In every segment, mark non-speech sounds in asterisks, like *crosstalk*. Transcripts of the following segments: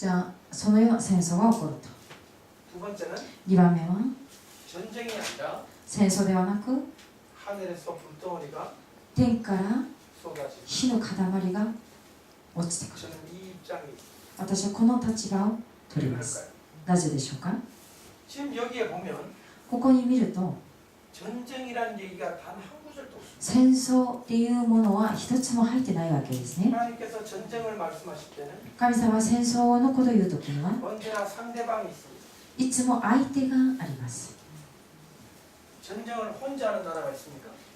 じゃあそのような戦争が起こると。2番目は？戦争ではなく？天から火の塊が落ちてくる。私はこの立場を取ります。なぜでしょうか？ここに見ると戦争っていうものは一つも入ってないわけですね。神様は戦争のことを言うときには、いつも相手があります。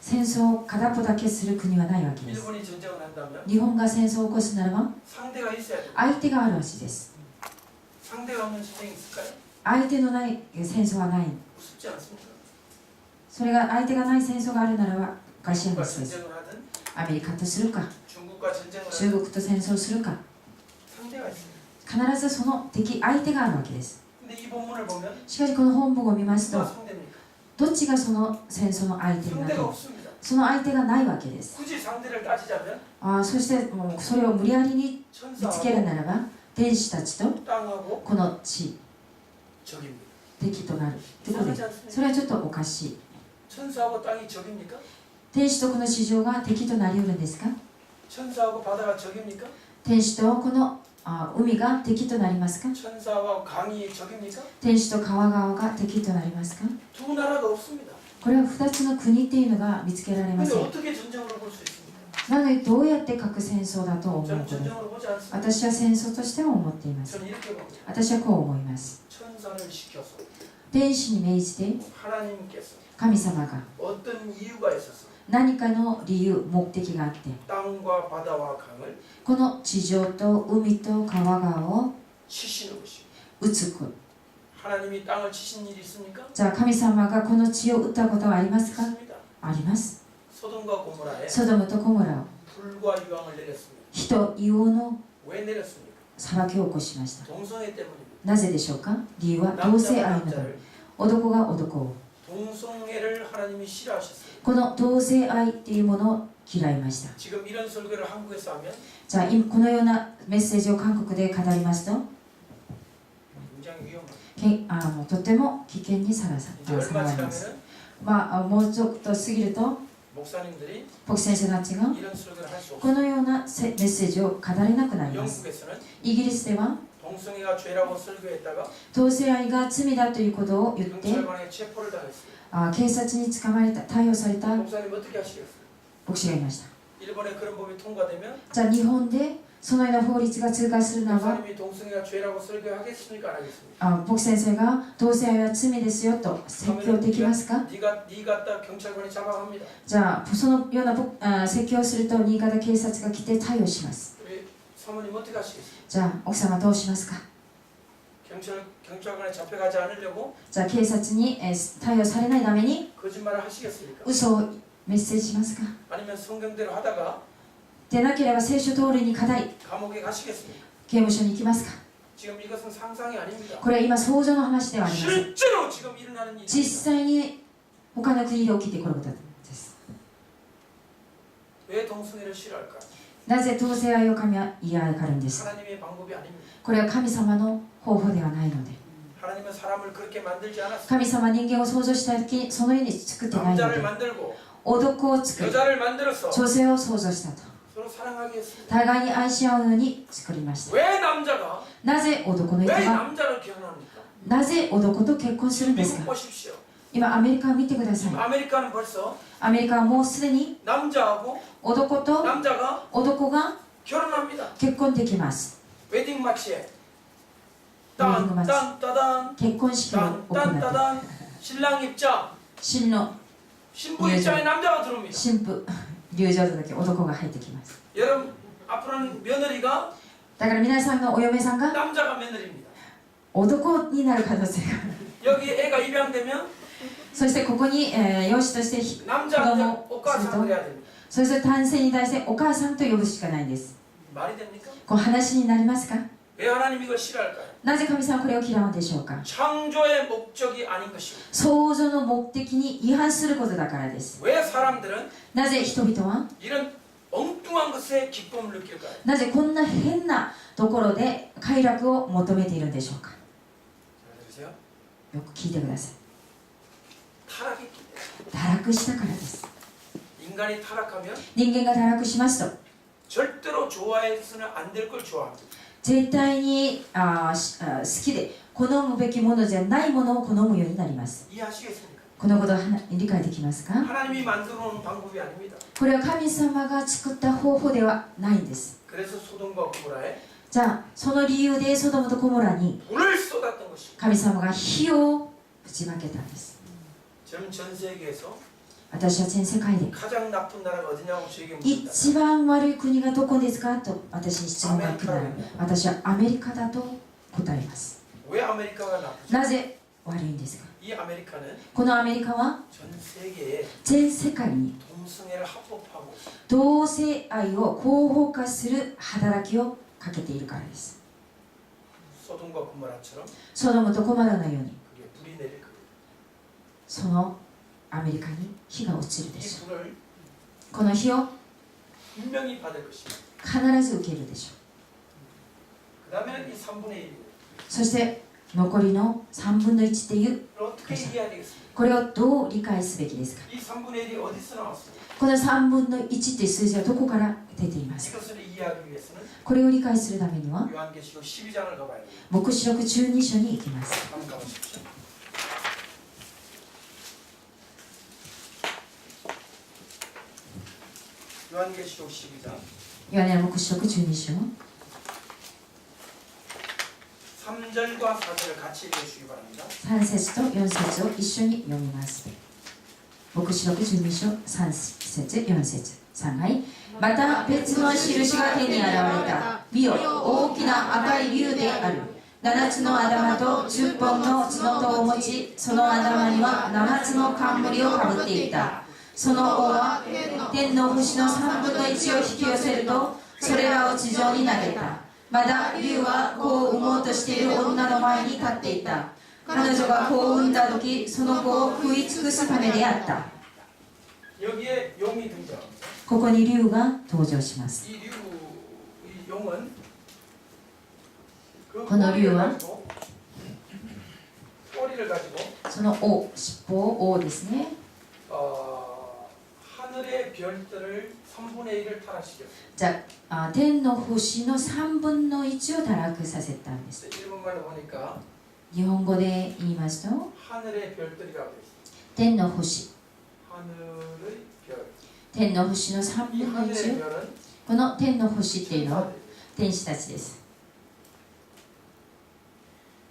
戦争を片っぽだけする国はないわけです。日本が戦争を起こすならば、相手があるわけです。相手のない戦争はない。それが相手がない戦争があるならばガシアです。アメリカとするか、中国と戦争するか、必ずその敵、相手があるわけです。しかしこの本文を見ますと、どっちがその戦争の相手になるその相手がないわけです。あそしてそれを無理やりに見つけるならば、天使たちとこの地、敵となるってことで、それはちょっとおかしい。천사하고 땅이 적입니까? 天使とこの地上が敵となりうるんですか 천사하고 바다가 적입니까? 天使とこのあ海が敵となりますか 천사와 강이 적입니까? 天使と川側が敵となりますか 두 나라가 없습니다. これは2つの国っていうのが見つけられま 근데 せん 어떻게 전쟁으로 볼 수 있습니까? なのでどうやって核戦争だと思う 저는 ことです 전쟁으로 보지 않습니다. 私は戦争としては思っています 저는 이렇게 봅니다. 私はこう思います 천사를 시켜서 天使に命じて 하나님께서 神様が。何かの理由目的があって。この地上と海と川がを打つくじゃあ神様がこの地を打ったことはありますか？あります。ソドムとコモラを火と硫黄の裁きを起こしました。なぜでしょうか？理由は同性愛のため。男が男を。この同性愛っていうものを嫌いました。じゃあこのようなメッセージを韓国で語りますとけあのとても危険にさらささらわれます、まあ、もうちょっと過ぎると牧先生たちがこのようなメッセージを語れなくなります。イギリスでは 동성애가 죄라고 설교했다가 同性愛が罪だということを言って 경찰관에 체포를 당했어요. あ警察に捕まれた逮捕された 목사님 어떻게 하시겠어요? 牧師がいました 일본에 그런 법이 통과되면 じゃあ日本でそのような法律が通過するならば 목사님이 동성애가 죄라고 설교하겠습니까? 안 하겠습니까? あ牧先生が同性愛は罪ですよと説教できますか 네가 네 갔다 경찰관이 잡아갑니다. じゃあそのような牧あ説教をすると新潟警察が来て逮捕します 우리 사모님 어떻게 하시겠어요? じゃあ奥様どうしますか？じゃあ警察に、えー、対応されないために嘘をメッセージしますか？でなければ聖書通りに課題刑務所に行きますか？これは今想像の話ではありません。実際に他の国で起きてくることです。なぜ当然愛を神は嫌いがるんです？これは神様の方法ではないので。神様人間を創造した時そのように作ってないので。男を作る女性を創造したと。互いに愛し合うように作りました。なぜ男の人がなぜ男と結婚するんですか今アメリカを見てくださ 지금 い 아메리카는 벌써 アメリカはもうすでに 남자하고 男と 남자가 男が 결혼합니다. 結婚できます 웨딩 마치에 웨딩 마치. 딴딴따단 結婚式を行って 딴딴따단 신랑 입장 真の 신부 예, 입장에 남자가 들어옵니다. 新婦入場届男が入ってきます *laughs* 여러분 앞으로는 며느리가 だから皆さんのお嫁さんが 남자가 며느리입니다. 男になる可能性がある 여기 애가 입양되면 そしてここに、えー、養子として子供をそして男性に対してお母さんと呼ぶしかないんです。こう話になりますか？なぜ神様はこれを嫌うんでしょうか？創造の目的に違反することだからです。なぜ人々はなぜこんな変なところで快楽を求めているんでしょうかよく聞いてください堕落したからです。人間が堕落しますと。絶対にああ好きで好むべきものじゃないものを好むようになります。このこと理解できますか？これは神様が作った方法ではないんです。じゃあその理由でソドムとコモラに神様が火をぶちまけたんです。私は全世界で一番悪い国がどこですか?と私に質問が来たら私はアメリカだと答えます。なぜ悪いんですか?このアメリカは全世界に同性愛を合法化する働きをかけているからです。ソドムとコマラのようにそのアメリカに火が落ちるでしょう。この火を必ず受けるでしょう。そして残りの3分の1っていうこれをどう理解すべきですか？この3分の1っていう数字はどこから出ています？かこれを理解するためには黙示録12章に行きます。 요한계시록 12장 ヨハネの黙示録12章 3절과 4절을 같이 읽어주시기 바랍니다. 3節と4節を一緒に読みます黙示録12章3節4節3回また別の印が手に現れた見よ大きな赤い竜である7つの頭と10本の角とを持ちその頭には7つの冠をかぶっていた その王は天の星の3分の1を引き寄せるとそれらを地上に投げた。まだ竜は子を産もうとしている女の前に立っていた。彼女が子を産んだ時その子を食い尽くすためであった。ここに竜が登場します。この竜は？その尾尻尾を尾ですね。 별들을 3분의 1을 타락시켰어요. じゃああ天の星の3分の1を堕落させたんです 그래서 일본말로 보니까 日本語で言いますと 하늘의 별들이라고 되어 있어요. 天の星 하늘의 별. 天の星の3 이 分の 하늘의 1 별은 この天の星っていうのは 천사들. 天使たちです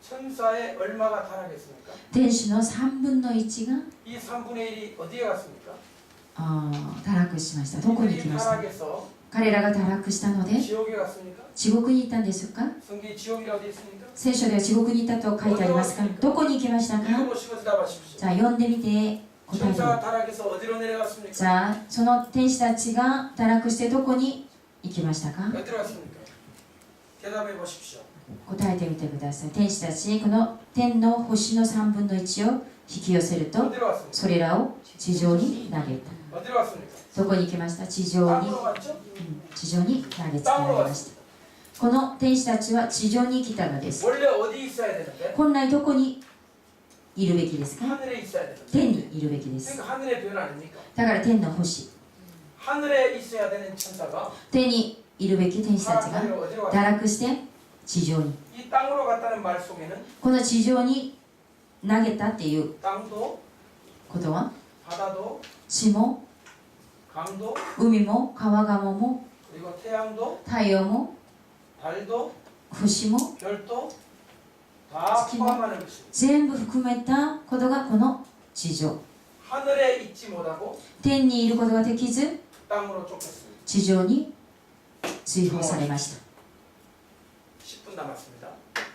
천사의 얼마가 타락했습니까? 天使の3分の1が 이 3분의 1이 어디에 갔습니까? 堕落しました。どこに行きました？彼らが堕落したので？地獄に行ったんですか？聖書では地獄に行ったと書いてありますがどこに行きましたか？じゃあ読んでみて答えて。じゃあその天使たちが堕落してどこに行きましたか？答えてみてください。天使たちこの天の星の3分の1を引き寄せるとそれらを地上に投げた。そこに来ました地上に、地上に投げつけられました。この天使たちは地上に来たのです。本来どこにいるべきですか？天にいるべきです。だから天の星。天にいるべき天使たちが堕落して地上に。この地上に投げたっていうことは？ 바다도 地も 강도 海も川側も 그리고 태양도 太陽も 달도 星も 별도 다 스키모. 포함하는 것입니다. 全部含めたことがこの地上 하늘에 있지 못하고 天にいることができず 땅으로 쫓겼습니다. 地上に追放されました 10분 남았습니다.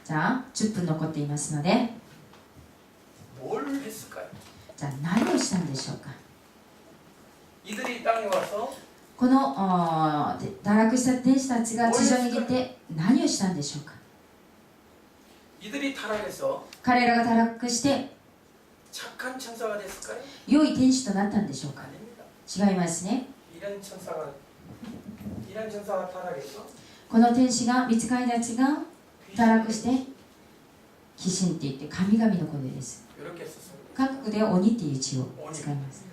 じゃあ10分残っていますので 뭘 했을까요? じゃあ何をしたんでしょうか？この堕落した天使たちが地上に出て何をしたんでしょうか？彼らが堕落して良い天使となったんでしょうか？違いますね。この天使が見つかりたちが堕落して鬼神って言って神々のことです。韓国では鬼っていう字を使います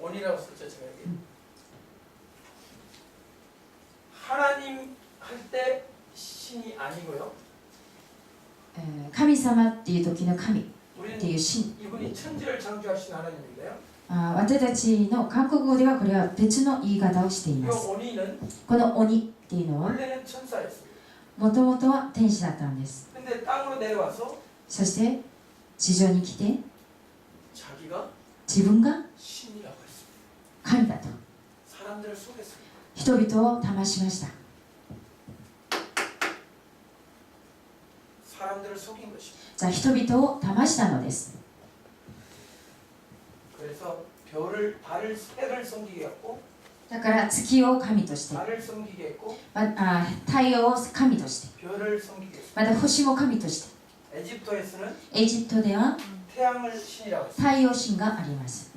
원이라고 썼죠 제가 여기. 하나님 할 때 신이 아니고요. えー神様っていう時の神って 우리는 いう神 이분이 천지를 창조하신 하나님인데요. あー私たちの韓国語ではこれは別の言い方をしてい 이 ます 원이는 この鬼っていうのは 원래는 천사였습니다. もともとは天使だったんです 근데 땅으로 내려와서 そして地上に来て 자기가 自分が神だと。人々を騙しました。じゃ人々を騙したのです。だから月を神として、まあ、太陽を神として。また星も神として。 에집토에서는 エジプトでは 태양을 신이라고 했습니다. 太陽神があります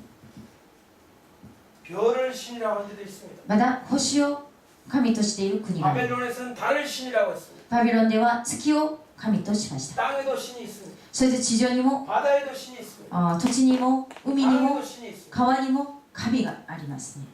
별을 신이라고 한 데도 있습니다. また星を神としている国があります 바벨론에서는 달을 신이라고 했습니다. バビロンでは月を神としました 땅에도 신이 있습니다. それで地上にも 바다에도 신이 있습니다. あ土地にも海にも 땅에도 신이 있습니다. 川にも神がありますね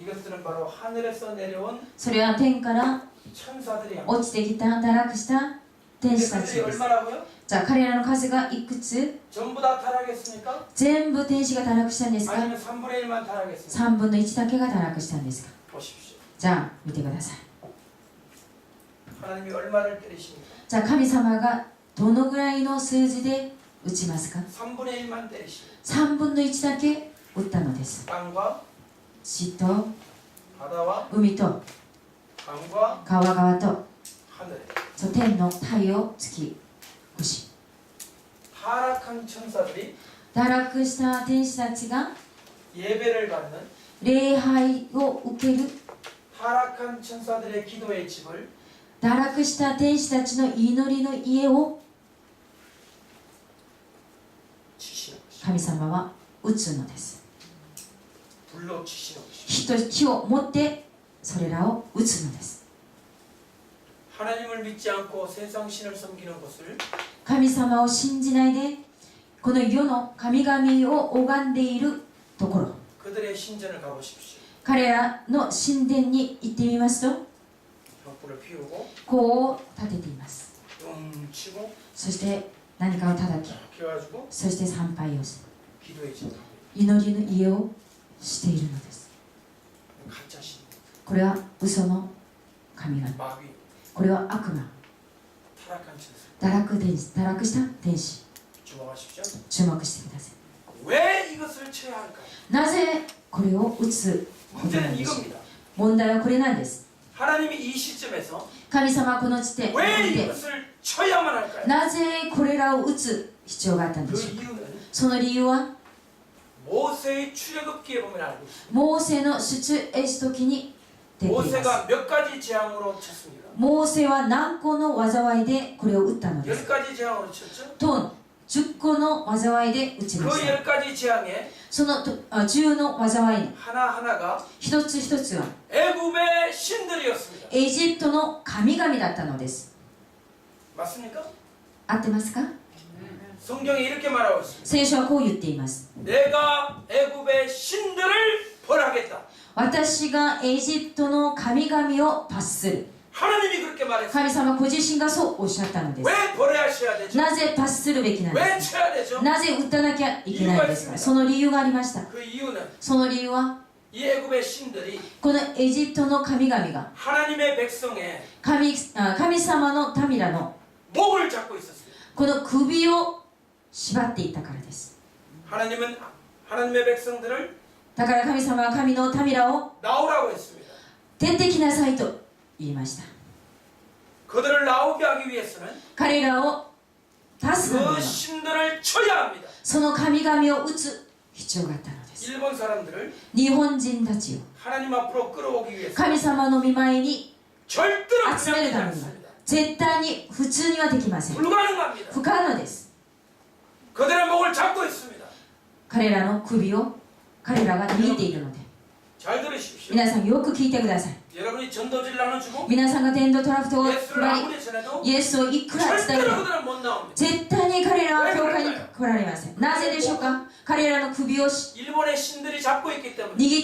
이것들은 바로 하늘에서 내려온 それは天から 천사들이 합니다. 落ちてきた堕落した 天使たち 그들이 です 얼마라고요? じゃあ彼らの数がいくつ 전부 다 타락했습니까? 全部天使が堕落したんですか 아니면 3분의 1만 타락했습니까? 3分の1だけが堕落したんですか 보십시오. じゃあ見てください 하나님이 얼마를 때리십니까? じゃあ神様がどのぐらいの数字で打ちますか 3분의 1만 때리십니다. 3分の1だけ打ったのです 땅과 地と 바다와 海と 강과 川々と 하늘 そう天の太陽、月、星。堕落した天使たちが礼拝を受ける堕落した天使たちの祈りの家を神様は打つのです火を持ってそれらを打つのです하나님을 믿지 않고 세상 신을 섬기는 것을 神様を信じないでこの世の神々を拝んでいるところ 그들의 신전을 가보십시오. 彼らの神殿に行ってみますと 벽불을 피우고 こう立てています 음 치고 そして何かを叩き 이렇게 해가지고 そして参拝をする 기도의 집을 하고 祈りの家をしているのです 있는 가짜 신, これは嘘の神々 마귀, これは悪魔。堕落天使堕落した天使。注目してください。なぜこれを打つんで問題はこれなんです。神様はこの地点なぜこれらを打つ必要があったんでしょうか。その理由は？モーセの出エジ時にモーセは何個の災いでこれを打ったのです。かと10個の災いで打ちました。そのあ10の災い一つ一つはエジプトの神々だったのです。合ってますか？聖書はこう言っています。私がエジプトの神々を罰する。神様ご自身がそうおっしゃったのです。なぜ罰するべきなんですか？なぜ打たなきゃいけないんですか？その理由がありました。その理由は？このエジプトの神々が神神様の民らのこの首を縛っていたからです。だから神様は神の民らを天敵なさいと言いました。彼らを出すたその神々を打つ必要があったのです。日本人たちを神様の見舞いに集めるためには絶対に普通にはできません。不可能です。彼らの首を彼らが見えているので。皆さんよく聞いてください。皆さんが伝道トラフトをイエスをいくら伝えて絶対に彼らは教会に来られません。なぜでしょうか？彼らの首を握っ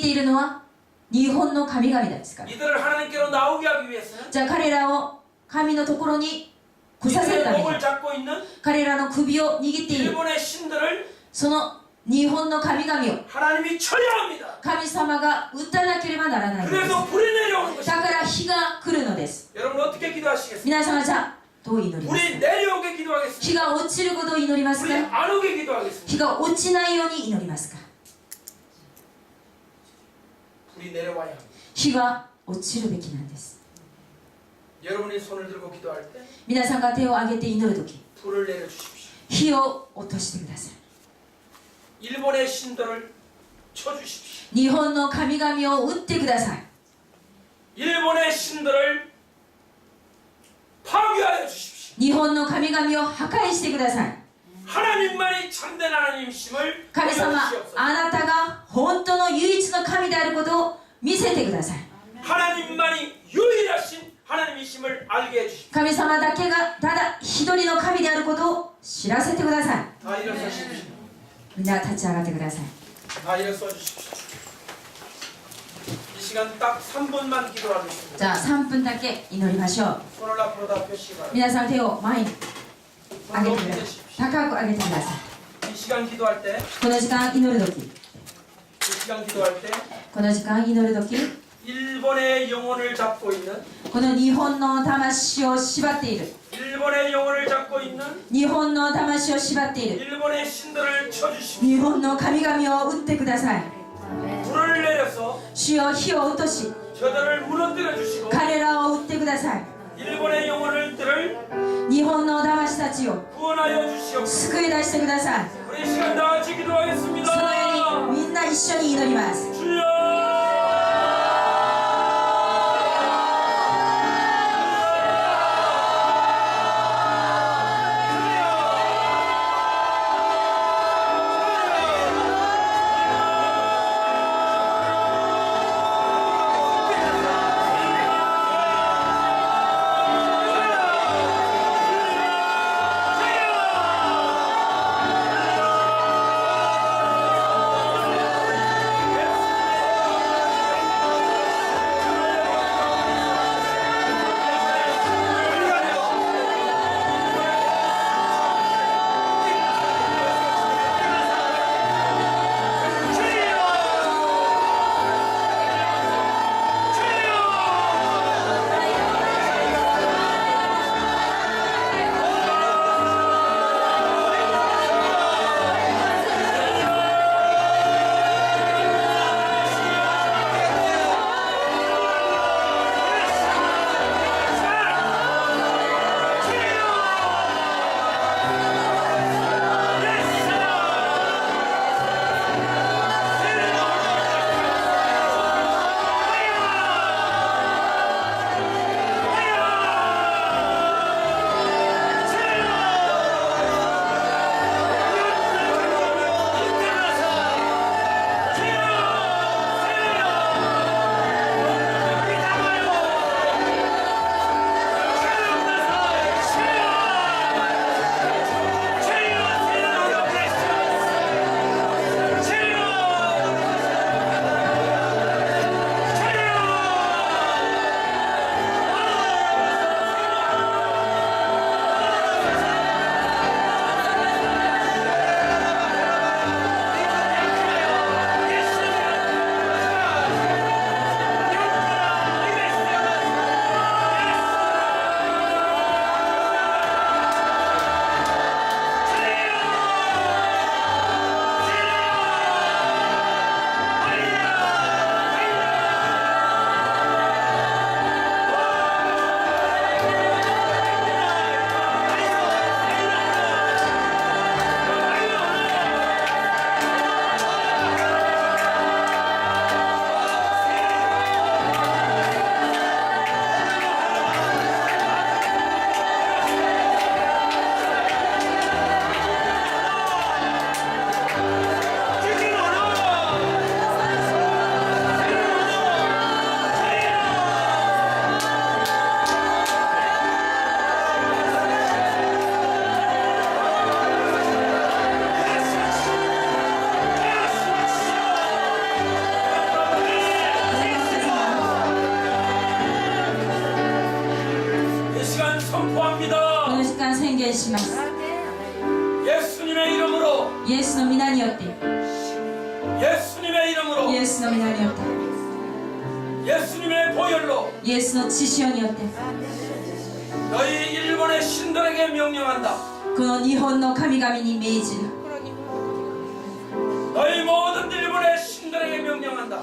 ているのは日本の神々ですから。じゃあ彼らを神のところに来させるために彼らの首を握っている。その日本の神々を。神様が打たなければならないだから日が来るのです。皆様じゃどう祈りますか？火が落ちることを祈りますか？火が落ちないように祈りますか？日が落ちるべきなんです。皆さんが手を挙げて祈るとき火を落としてください。일본의 신들을 쳐주십시오. 日本の神々を打ってください 일본의 신들을 파괴하여 주십시오. 日本の神々を破壊してください 하나님만이 참된 하나님이심을 神様 보여주시옵소서. あなたが本当の唯一の神であることを見せてください 하나님만이 유일하신 하나님이심을 알게 해주십시오. 神様だけがただ一人の神であることを知らせてください 다 일어서십시오. みんな立ち上がってください 다 일어서 주십시오. 이 시간 딱 3분만 기도하겠습니다. じゃあ3分だけ祈りましょう 손을 앞으로 다 펴시기 바랍니다. 皆さん手を前に 손 上げ 높이 てください 드십시오. 高く上げてください 이 시간 기도할 때, この時間祈るとき 이 시간 기도할 때 この時間祈るとき 일본의 영혼을 잡고 있는 この日本の魂を縛っている 일본의 영혼을 잡고 있는 日本の魂を縛っている 일본의 신들을 쳐주십시오. 日本の神々を打ってください 불을 내려서 主よ火を落とし 저들을 무너뜨려 주시고 彼らを打ってください 일본의 영혼들을 日本の魂たちを 구원하여 주시옵소서. 救い出してください 우리 시간 다 같이 その 기도하겠습니다. ようにみんな一緒に祈ります 주여! 日本の神々に命じる 너희 모든 일본의 신들에게 명령한다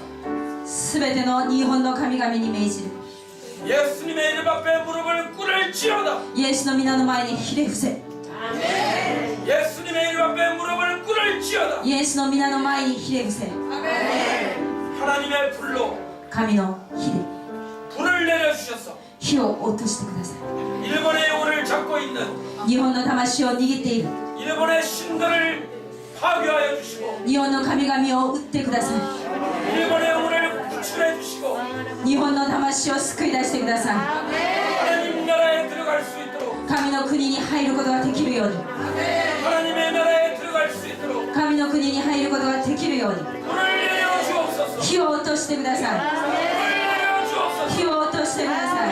すべての日本の神々に命じる 예수님의 이름 앞에 무릎을 꿇을지어다 イエスの皆の前にひれ伏せ 예수님의 이름 앞에 무릎을 꿇을지어다 イエスの皆の前にひれ伏せ 하나님의 불로 神の火で 불을 내려주셔서 火を落としてください。日本の魂を握っている。日本の神々を打ってください。日本の魂を救い出してください。神の国に入ることができるように。神の国に入ることができるように。火を落としてください。火を落としてください。